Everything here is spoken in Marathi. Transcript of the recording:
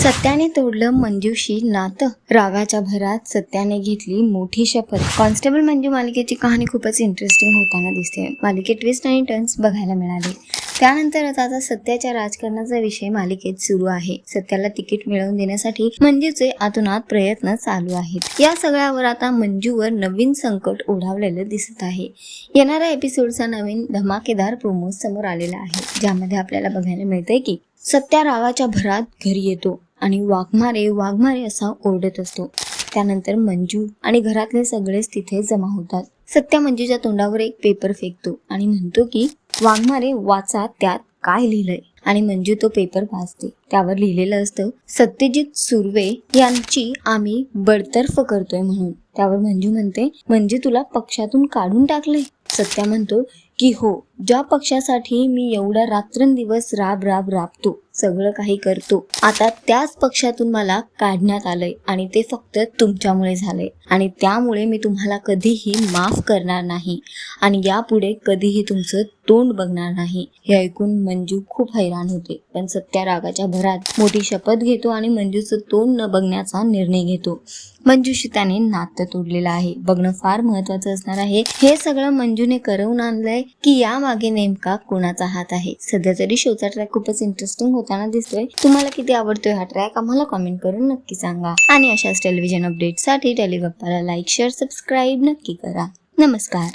सत्याने तोडलं मंजूशी नातं. रागाच्या भरात सत्याने घेतली मोठी शपथ. कॉन्स्टेबल मंजू मालिकेची कहाणी खूपच इंटरेस्टिंग होताना दिसते. मालिकेत ट्विस्ट आणि टर्न्स बघायला मिळाले. त्यानंतरच आता सत्याच्या राजकारणाचा विषय मालिकेत सुरू आहे. सत्याला तिकीट मिळवून देण्यासाठी मंजूचे आतुनात प्रयत्न चालू आहेत. या सगळ्यावर आता मंजूवर नवीन संकट ओढावलेलं दिसत आहे. येणाऱ्या एपिसोडचा नवीन धमाकेदार प्रोमो समोर आलेला आहे. ज्यामध्ये आपल्याला बघायला मिळतंय की सत्या रागाच्या भरात घरी येतो. आणि वाघमारे वाघमारे असा ओरडत असतो. त्यानंतर मंजू आणि घरातले सगळेच तिथे जमा होतात. सत्या मंजूच्या तोंडावर एक पेपर फेकतो आणि म्हणतो की वाघमारे वाचा त्यात काय लिहिलंय? आणि मंजू तो पेपर वाचते. त्यावर लिहिलेलं असतं सत्यजित सुर्वे यांची आम्ही बडतर्फ करतोय म्हणून. त्यावर मंजू म्हणते म्हणजे तुला पक्षातून काढून टाकले सत्या म्हणतो की हो ज्या पक्षासाठी मी एवढा रात्रंदिवस राब राब राबतो सगळं काही करतो आता त्याच पक्षातून मला काढण्यात आलंय आणि ते फक्त तुमच्यामुळे झालंय. आणि त्यामुळे मी तुम्हाला कधीही माफ करणार नाही आणि यापुढे कधीही तुमचं तोंड बघणार नाही. हे ऐकून मंजू खूप हैराण होते. पण सत्या रागाच्या भरात मोठी शपथ घेतो आणि मंजूचं तोंड न बघण्याचा निर्णय घेतो. मंजूशी त्याने नातं तोडलेलं आहे. बघणं फार महत्वाचं असणार आहे. हे सगळं मंजूने करवून आणलंय की यामागे नेमका कोणाचा हात आहे? सध्या तरी शोचा ट्रॅक खूपच इंटरेस्टिंग होताना दिसतोय. तुम्हाला किती आवडतोय हा ट्रॅक आम्हाला कमेंट करून नक्की सांगा. आणि अशाच टेलिव्हिजन अपडेटसाठी टेलिगप्पाला लाईक शेअर सबस्क्राईब नक्की करा. नमस्कार.